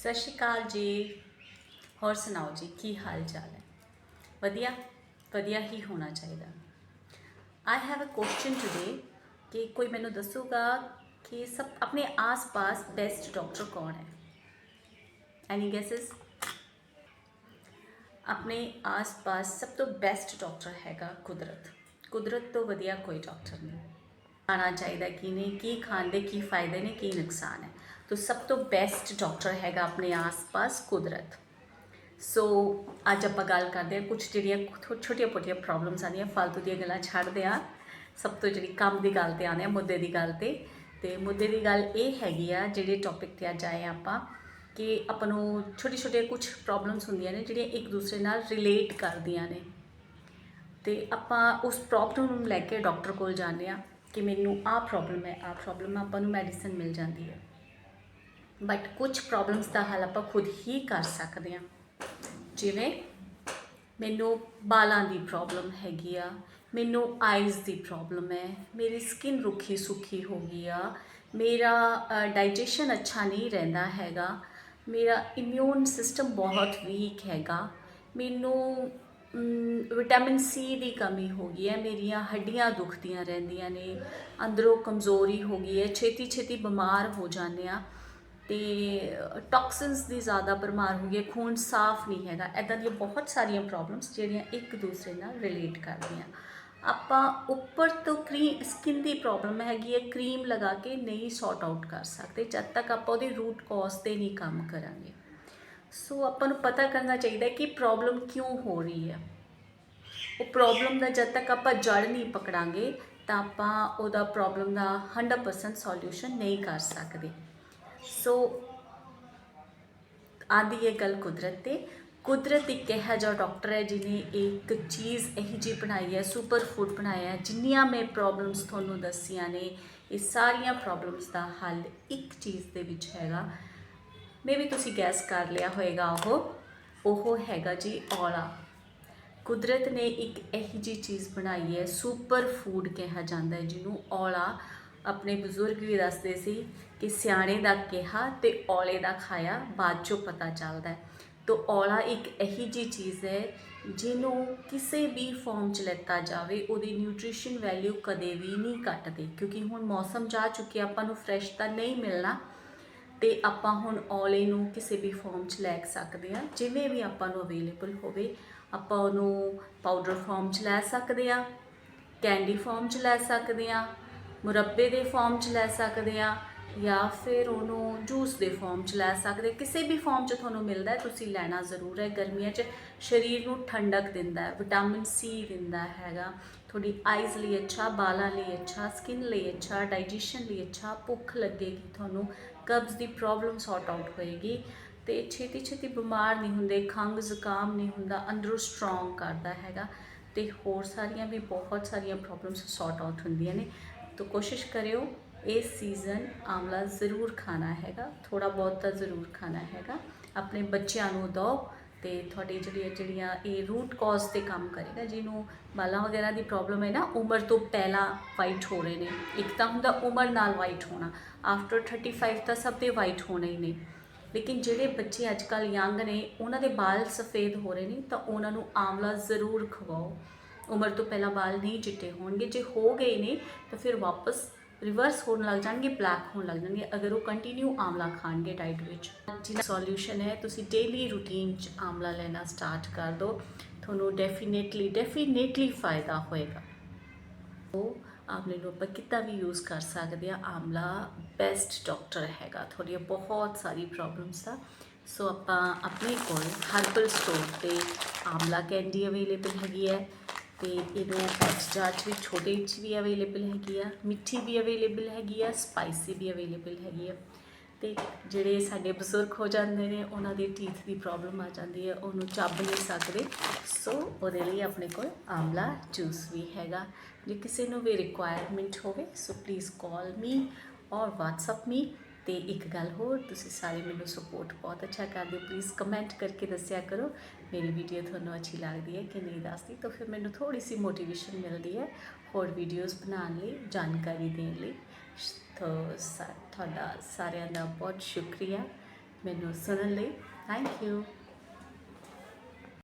ਸਤਿ ਸ਼੍ਰੀ ਅਕਾਲ ਜੀ। ਹੋਰ ਸੁਣਾਓ ਜੀ, ਕੀ ਹਾਲ ਚਾਲ ਹੈ? ਵਧੀਆ? ਵਧੀਆ ਹੀ ਹੋਣਾ ਚਾਹੀਦਾ। I have a question today ਕਿ ਕੋਈ ਮੈਨੂੰ ਦੱਸੂਗਾ ਕਿ ਸਭ, ਆਪਣੇ ਆਸ-ਪਾਸ ਬੈਸਟ ਡਾਕਟਰ ਕੌਣ ਹੈ? ਐਨੀ ਗੈਸਸ ਆਪਣੇ ਆਸ-ਪਾਸ ਸਭ ਤੋਂ ਬੈਸਟ ਡਾਕਟਰ ਹੈਗਾ ਕੁਦਰਤ। ਕੁਦਰਤ ਤੋਂ ਵਧੀਆ ਕੋਈ ਡਾਕਟਰ ਨਹੀਂ। ਖਾਣਾ ਚਾਹੀਦਾ ਕੀ ਨਹੀਂ ਕੀ ਖਾਣ ਦੇ ਕੀ ਫਾਇਦੇ ਨੇ, ਕੀ ਨੁਕਸਾਨ ਹੈ। ਤਾਂ ਸਭ ਤੋਂ ਬੈਸਟ ਡਾਕਟਰ ਹੈਗਾ ਆਪਣੇ ਆਸ-ਪਾਸ ਕੁਦਰਤ। ਸੋ ਅੱਜ ਆਪਾਂ ਗੱਲ ਕਰਦੇ ਹਾਂ ਕੁਝ ਜਿਹੜੀਆਂ ਛੋਟੀਆਂ-ਛੋਟੀਆਂ ਪ੍ਰੋਬਲਮਸ ਆਉਂਦੀਆਂ ਫालतू ਦੀਆਂ ਗੱਲਾਂ ਛੱਡਦੇ ਆ ਸਭ ਤੋਂ ਜਿਹੜੀ ਕੰਮ ਦੀ ਗੱਲ ਤੇ ਆਉਂਦੇ ਆ ਮੁੱਦੇ ਦੀ ਗੱਲ ਤੇ। ਤੇ ਮੁੱਦੇ ਦੀ ਗੱਲ ਇਹ ਹੈਗੀ ਆ, ਜਿਹੜੇ ਟੌਪਿਕ ਤੇ ਅੱਜ ਆਏ ਆਪਾਂ, ਕਿ ਆਪਾਂ ਨੂੰ ਛੋਟੀ-ਛੋਟੀਆਂ ਕੁਝ ਪ੍ਰੋਬਲਮਸ ਹੁੰਦੀਆਂ ਨੇ, ਜਿਹੜੀਆਂ ਇੱਕ ਦੂਸਰੇ ਨਾਲ ਰਿਲੇਟ ਕਰਦੀਆਂ ਨੇ। ਤੇ ਆਪਾਂ ਉਸ ਪ੍ਰੋਬਲਮ ਨੂੰ ਲੈ ਕੇ ਡਾਕਟਰ ਕੋਲ ਜਾਂਦੇ ਆ ਕਿ ਮੈਨੂੰ ਆਹ ਪ੍ਰੋਬਲਮ ਹੈ, ਆਹ ਪ੍ਰੋਬਲਮ ਆਪਾਂ ਨੂੰ ਮੈਡੀਸਨ ਮਿਲ ਜਾਂਦੀ ਹੈ। ਬਟ ਕੁਝ ਪ੍ਰੋਬਲਮਸ ਦਾ ਹੱਲ ਆਪਾਂ ਖੁਦ ਹੀ ਕਰ ਸਕਦੇ ਹਾਂ। ਜਿਵੇਂ ਮੈਨੂੰ ਬਾਲਾਂ ਦੀ ਪ੍ਰੋਬਲਮ ਹੈਗੀ ਆ, ਮੈਨੂੰ ਆਈਜ਼ ਦੀ ਪ੍ਰੋਬਲਮ ਹੈ, ਮੇਰੀ ਸਕਿਨ ਰੁੱਖੀ ਸੁੱਖੀ ਹੋ ਗਈ ਆ, ਮੇਰਾ ਡਾਈਜੈਸ਼ਨ ਅੱਛਾ ਨਹੀਂ ਰਹਿੰਦਾ ਹੈਗਾ, ਮੇਰਾ ਇਮਿਊਨ ਸਿਸਟਮ ਬਹੁਤ ਵੀਕ ਹੈਗਾ, ਮੈਨੂੰ ਵਿਟਾਮਿਨ ਸੀ ਦੀ ਕਮੀ ਹੋ ਗਈ ਹੈ, ਮੇਰੀਆਂ ਹੱਡੀਆਂ ਦੁਖਦੀਆਂ ਰਹਿੰਦੀਆਂ ਨੇ, ਅੰਦਰੋਂ ਕਮਜ਼ੋਰੀ ਹੋ ਗਈ ਹੈ ਛੇਤੀ ਛੇਤੀ ਬਿਮਾਰ ਹੋ ਜਾਂਦੇ ਆ ਤੇ ਟੌਕਸਿਨਸ ਦੀ ਜ਼ਿਆਦਾ ਬਿਮਾਰ ਹੋ ਗਈ ਖੂਨ ਸਾਫ਼ ਨਹੀਂ ਹੈਗਾ ਐਦਾਂ ਦੀਆਂ ਬਹੁਤ ਸਾਰੀਆਂ ਪ੍ਰੋਬਲਮਸ ਜਿਹੜੀਆਂ ਇੱਕ ਦੂਸਰੇ ਨਾਲ ਰਿਲੇਟ ਕਰਦੀਆਂ। ਆਪਾਂ ਉੱਪਰ ਤੋਂ ਕਰੀਮ ਸਕਿਨ ਦੀ ਪ੍ਰੋਬਲਮ ਹੈਗੀ ਹੈ ਕਰੀਮ ਲਗਾ ਕੇ ਨਹੀਂ ਸੌਟ ਆਊਟ ਕਰ ਸਕਦੇ, ਜਦ ਤੱਕ ਆਪਾਂ ਉਹਦੇ ਰੂਟ ਕਾਜ਼ ਤੇ ਨਹੀਂ ਕੰਮ ਕਰਾਂਗੇ। ਸੋ ਆਪਾਂ ਨੂੰ ਪਤਾ ਕਰਨਾ ਚਾਹੀਦਾ ਕਿ ਪ੍ਰੋਬਲਮ ਕਿਉਂ ਹੋ ਰਹੀ ਹੈ। ਉਹ ਪ੍ਰੋਬਲਮ ਦਾ ਜਦ ਤੱਕ ਆਪਾਂ ਜੜ ਨਹੀਂ ਪਕੜਾਂਗੇ, ਤਾਂ ਆਪਾਂ ਉਹਦਾ ਪ੍ਰੋਬਲਮ ਦਾ 100% ਸੋਲੂਸ਼ਨ ਨਹੀਂ ਕਰ ਸਕਦੇ। ਸੋ ਆਦੀ ਇਹ ਗੱਲ ਕੁਦਰਤ ਤੇ। ਕੁਦਰਤ ਇੱਕ ਇਹੋ ਜਿਹਾ ਡਾਕਟਰ ਹੈ ਜਿਨੇ ਇੱਕ ਚੀਜ਼ ਇਹੀ ਜੀ ਬਣਾਈ ਹੈ ਸੁਪਰ ਫੂਡ ਬਣਾਇਆ ਜਿੰਨੀਆਂ ਮੈਂ ਪ੍ਰੋਬਲਮਸ ਤੁਹਾਨੂੰ ਦੱਸੀਆਂ ਨੇ, ਇਹ ਸਾਰੀਆਂ ਪ੍ਰੋਬਲਮਸ ਦਾ ਹੱਲ ਇੱਕ ਚੀਜ਼ ਦੇ ਵਿੱਚ ਹੈਗਾ। ਮੇ ਵੀ ਤੁਸੀਂ ਗੈਸ ਕਰ ਲਿਆ ਹੋਵੇਗਾ ਉਹ। ਉਹ ਹੈਗਾ ਜੀ ਔਲਾ। ਕੁਦਰਤ ਨੇ ਇੱਕ ਇਹੋ ਜੀ ਚੀਜ਼ ਬਣਾਈ ਹੈ ਸੁਪਰ ਫੂਡ ਕਿਹਾ ਜਾਂਦਾ ਹੈ, ਜਿਹਨੂੰ ਔਲਾ ਆਪਣੇ ਬਜ਼ੁਰਗ ਵੀ ਦੱਸਦੇ ਸੀ ਕਿ ਸਿਆਣੇ ਦਾ ਕਿਹਾ ਤੇ ਔਲੇ ਦਾ ਖਾਇਆ, ਬਾਅਦ ਚੋਂ ਪਤਾ ਚੱਲਦਾ ਹੈ। ਤੋ ਔਲਾ ਇੱਕ ਇਹੀ ਜੀ ਚੀਜ਼ ਹੈ, ਜਿਹਨੂੰ ਕਿਸੇ ਵੀ ਫਾਰਮ ਚ ਲੈਤਾ ਜਾਵੇ, ਉਹਦੀ ਨਿਊਟ੍ਰੀਸ਼ਨ ਵੈਲਿਊ ਕਦੇ ਵੀ ਨਹੀਂ ਘਟਦੀ। ਕਿਉਂਕਿ ਹੁਣ ਮੌਸਮ ਜਾ ਚੁੱਕਿਆ, ਆਪਾਂ ਨੂੰ ਫਰੈਸ਼ ਤਾਂ ਨਹੀਂ ਮਿਲਣਾ। ਤੇ ਆਪਾਂ ਹੁਣ ਔਲੇ ਨੂੰ ਕਿਸੇ ਵੀ ਫਾਰਮ 'ਚ ਲੈ ਸਕਦੇ ਆ ਜਿਵੇਂ ਵੀ ਆਪਾਂ ਨੂੰ ਅਵੇਲੇਬਲ ਹੋਵੇ, ਆਪਾਂ ਉਹਨੂੰ ਪਾਊਡਰ ਫਾਰਮ 'ਚ ਲੈ ਸਕਦੇ ਆ ਕੈਂਡੀ ਫਾਰਮ 'ਚ ਲੈ ਸਕਦੇ ਆ ਮੁਰੱਬੇ ਦੇ ਫਾਰਮ 'ਚ ਲੈ ਸਕਦੇ ਆ ਜਾਂ ਫਿਰ ਉਹਨੂੰ ਜੂਸ ਦੇ ਫਾਰਮ 'ਚ ਲੈ ਸਕਦੇ ਕਿਸੇ ਵੀ ਫਾਰਮ 'ਚ ਤੁਹਾਨੂੰ ਮਿਲਦਾ ਹੈ, ਤੁਸੀਂ ਲੈਣਾ ਜ਼ਰੂਰ ਹੈ। ਗਰਮੀਆਂ 'ਚ ਸਰੀਰ ਨੂੰ ਠੰਡਕ ਦਿੰਦਾ ਹੈ ਵਿਟਾਮਿਨ ਸੀ ਦਿੰਦਾ ਹੈਗਾ। ਤੁਹਾਡੀ ਆਈਜ਼ ਲਈ ਅੱਛਾ, ਬਾਲਾਂ ਲਈ ਅੱਛਾ ਸਕਿਨ ਲਈ ਅੱਛਾ ਡਾਈਜੈਸ਼ਨ ਲਈ ਅੱਛਾ, ਭੁੱਖ ਲੱਗੇਗੀ ਤੁਹਾਨੂੰ ਕਬਜ਼ ਦੀ ਪ੍ਰੋਬਲਮ ਸੌਟ ਆਊਟ ਹੋਏਗੀ। ਤੇ ਛੇਤੀ ਛੇਤੀ ਬਿਮਾਰ ਨਹੀਂ ਹੁੰਦੇ ਖੰਗ ਜ਼ੁਕਾਮ ਨਹੀਂ ਹੁੰਦਾ, ਅੰਦਰੋਂ ਸਟਰੋਂਗ ਕਰਦਾ ਹੈਗਾ। ਤੇ ਹੋਰ ਸਾਰੀਆਂ ਵੀ ਬਹੁਤ ਸਾਰੀਆਂ ਪ੍ਰੋਬਲਮਸ ਸੌਟ ਆਊਟ ਹੁੰਦੀਆਂ ਨੇ। ਤਾਂ ਕੋਸ਼ਿਸ਼ ਕਰਿਓ, ਇਸ ਸੀਜ਼ਨ ਆਮਲਾ ਜ਼ਰੂਰ ਖਾਣਾ ਹੈਗਾ ਥੋੜਾ ਬਹੁਤ ਤਾਂ ਜ਼ਰੂਰ ਖਾਣਾ ਹੈਗਾ। ਆਪਣੇ ਬੱਚਿਆਂ ਨੂੰ ਦਿਓ ਤੇ ਤੁਹਾਡੀ ਜਿਹੜੀਆਂ ਜਿਹੜੀਆਂ ਇਹ ਰੂਟ ਕਾਜ਼ ਤੇ ਕੰਮ ਕਰੇਗਾ, ਜਿਹਨੂੰ ਬਾਲਾਂ ਵਗੈਰਾ ਦੀ ਪ੍ਰੋਬਲਮ ਹੈ ਨਾ, ਉਮਰ ਤੋਂ ਪਹਿਲਾਂ ਵਾਈਟ ਹੋ ਰਹੇ ਨੇ। ਇੱਕ ਤਾਂ ਹੁੰਦਾ ਉਮਰ ਨਾਲ ਵਾਈਟ ਹੋਣਾ ਆਫਟਰ 35 ਤਾਂ ਸਭ ਦੇ ਵਾਈਟ ਹੋਣੇ ਹੀ ਨੇ। ਲੇਕਿਨ ਜਿਹੜੇ ਬੱਚੇ ਅੱਜ ਕੱਲ ਯੰਗ ਨੇ, ਉਹਨਾਂ ਦੇ ਵਾਲ ਸਫੇਦ ਹੋ ਰਹੇ ਨੇ, ਤਾਂ ਉਹਨਾਂ ਨੂੰ ਆਮਲਾ ਜ਼ਰੂਰ ਖਵਾਓ। ਉਮਰ ਤੋਂ ਪਹਿਲਾਂ ਵਾਲ ਨਹੀਂ ਚਿੱਟੇ ਹੋਣਗੇ, ਜੇ ਹੋ ਗਏ ਨੇ, ਤਾਂ ਫਿਰ ਵਾਪਸ ਰਿਵਰਸ ਹੋਣ ਲੱਗ ਜਾਣਗੇ ਬਲੈਕ ਹੋਣ ਲੱਗ ਜਾਣਗੇ, ਅਗਰ ਉਹ ਕੰਟੀਨਿਊ ਆਮਲਾ ਖਾਣਗੇ ਡਾਈਟ ਵਿੱਚ। ਜਿਹਦਾ ਸੋਲੂਸ਼ਨ ਹੈ, ਤੁਸੀਂ ਡੇਲੀ ਰੂਟੀਨ ਚ ਆਮਲਾ ਲੈਣਾ ਸਟਾਰਟ ਕਰ ਦਿਓ। ਤੁਹਾਨੂੰ ਡੈਫੀਨੇਟਲੀ ਡੈਫੀਨੇਟਲੀ ਫਾਇਦਾ ਹੋਏਗਾ। ਉਹ ਆਮਲੇ ਨੂੰ ਆਪਾਂ ਕਿੱਦਾਂ ਵੀ ਯੂਜ਼ ਕਰ ਸਕਦੇ ਆ ਆਮਲਾ ਬੈਸਟ ਡਾਕਟਰ ਹੈਗਾ। ਤੁਹਾਡੀਆਂ ਬਹੁਤ ਸਾਰੀ ਪ੍ਰੋਬਲਮਸ ਦਾ ਸੋ ਆਪਾਂ ਆਪਣੇ ਕੋਲ ਹਰਬਲ ਸਟੋਰ ਤੇ ਆਮਲਾ ਕੈਂਡੀ ਅਵੇਲੇਬਲ ਹੈਗੀ ਹੈ। ਤੇ ਇਹਨੂੰ ਪੈਚ ਜਾਰ 'ਚ ਵੀ ਛੋਟੇ 'ਚ ਵੀ ਅਵੇਲੇਬਲ ਹੈਗੀ ਆ, ਮਿੱਠੀ ਵੀ ਅਵੇਲੇਬਲ ਹੈਗੀ ਆ ਸਪਾਈਸੀ ਵੀ ਅਵੇਲੇਬਲ ਹੈਗੀ ਆ। ਤੇ ਜਿਹੜੇ ਸਾਡੇ ਬਜ਼ੁਰਗ ਹੋ ਜਾਂਦੇ ਨੇ, ਉਹਨਾਂ ਦੇ ਟੀਥ ਦੀ ਪ੍ਰੋਬਲਮ ਆ ਜਾਂਦੀ ਹੈ, ਉਹਨੂੰ ਚੱਬ ਨਹੀਂ ਸਕਦੇ। ਸੋ ਉਹਦੇ ਲਈ ਆਪਣੇ ਕੋਲ ਆਮਲਾ ਜੂਸ ਵੀ ਹੈਗਾ। ਜੇ ਕਿਸੇ ਨੂੰ ਵੀ ਰਿਕੁਆਇਰਮੈਂਟ ਹੋਵੇ, ਸੋ ਪਲੀਜ਼ ਕਾਲ ਮੀ ਔਰ WhatsApp ਮੀ ਤੇ ਇੱਕ ਗੱਲ ਹੋਰ, ਤੁਸੀਂ ਸਾਰੇ ਮੈਨੂੰ ਸਪੋਰਟ ਬਹੁਤ ਅੱਛਾ ਕਰਦੇ ਹੋ। ਪਲੀਜ਼ ਕਮੈਂਟ ਕਰਕੇ ਦੱਸਿਆ ਕਰੋ। ਮੇਰੀ ਵੀਡੀਓ ਤੁਹਾਨੂੰ ਅੱਛੀ ਲੱਗਦੀ ਹੈ ਕਿ ਨਹੀਂ ਦੱਸਦੀ, ਤਾਂ ਫਿਰ ਮੈਨੂੰ ਥੋੜੀ ਸੀ ਮੋਟੀਵੇਸ਼ਨ ਮਿਲਦੀ ਹੈ ਹੋਰ ਵੀਡੀਓਜ਼ ਬਣਾਉਣ ਲਈ, ਜਾਣਕਾਰੀ ਦੇਣ ਲਈ। ਤੁਹਾਡਾ ਸਾਰਿਆਂ ਦਾ ਬਹੁਤ ਸ਼ੁਕਰੀਆ ਮੈਨੂੰ ਸੁਣਨ ਲਈ। Thank you